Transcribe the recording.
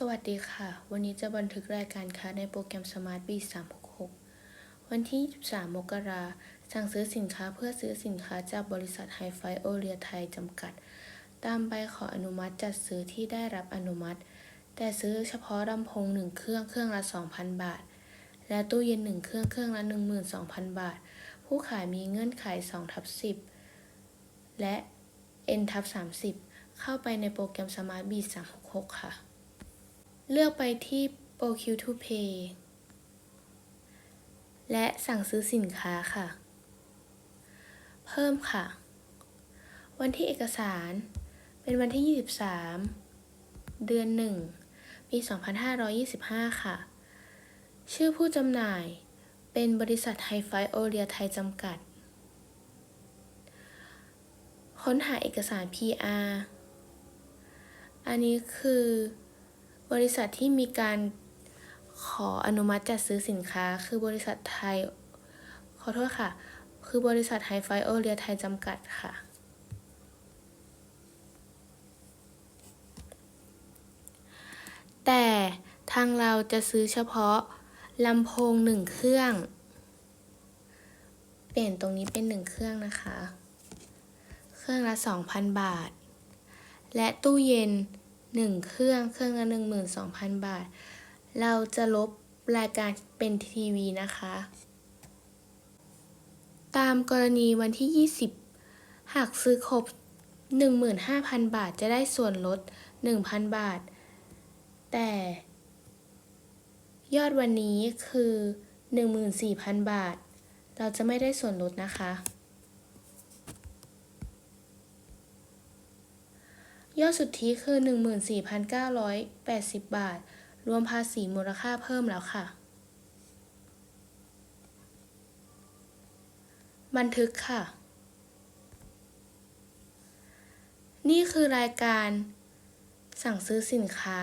สวัสดีค่ะ วันนี้จะบันทึกรายการค้าในโปรแกรม Smart b 366 วันที่ 23 มกราสั่งซื้อสินค้าเพื่อซื้อสินค้าจากบริษัทไฮไฟโอเรียไทยจำกัด ตามใบขออนุมัติจัดซื้อที่ได้รับอนุมัติ แต่ซื้อเฉพาะลำโพง 1 เครื่องเครื่องละ 2,000 บาท และตู้เย็น 1 เครื่องเครื่องละ 12,000 บาท ผู้ขายมีเงื่อนไข2ทับ10 และ N ทับ30 เข้าไปในโปรแกรม Smart b 366ค่ะ เลือกไปที่ Procure to Pay และสั่งซื้อสินค้าค่ะ เพิ่มค่ะ วันที่เอกสารเป็นวันที่ 23 เดือน 1 ปี 2525 ค่ะ ชื่อผู้จำหน่ายเป็นบริษัทไฮไฟโอเรียไทยจำกัด ค้นหาเอกสาร PR อันนี้คือ บริษัทที่มีการขออนุมัติจัดซื้อสินค้า คือบริษัทไทย ขอโทษค่ะ คือบริษัทไฮไฟโอเรียไทยจำกัดค่ะ แต่ทางเราจะซื้อเฉพาะลำโพงหนึ่งเครื่อง เปลี่ยนตรงนี้เป็นหนึ่งเครื่องนะคะ เครื่องละ 2,000 บาท และตู้เย็น 1 เครื่อง เครื่องละ12,000 บาท เราจะลบรายการเป็นทีวีนะคะ ตามกรณีวันที่ 20 หากซื้อครบ 15,000 บาทจะได้ส่วนลด 1,000 บาท แต่ยอดวันนี้คือ 14,000 บาท เราจะไม่ได้ส่วนลดนะคะ ยอดสุทธิคือ 14,980 บาท รวมภาษีมูลค่าเพิ่มแล้วค่ะ บันทึกค่ะ นี่คือรายการสั่งซื้อสินค้า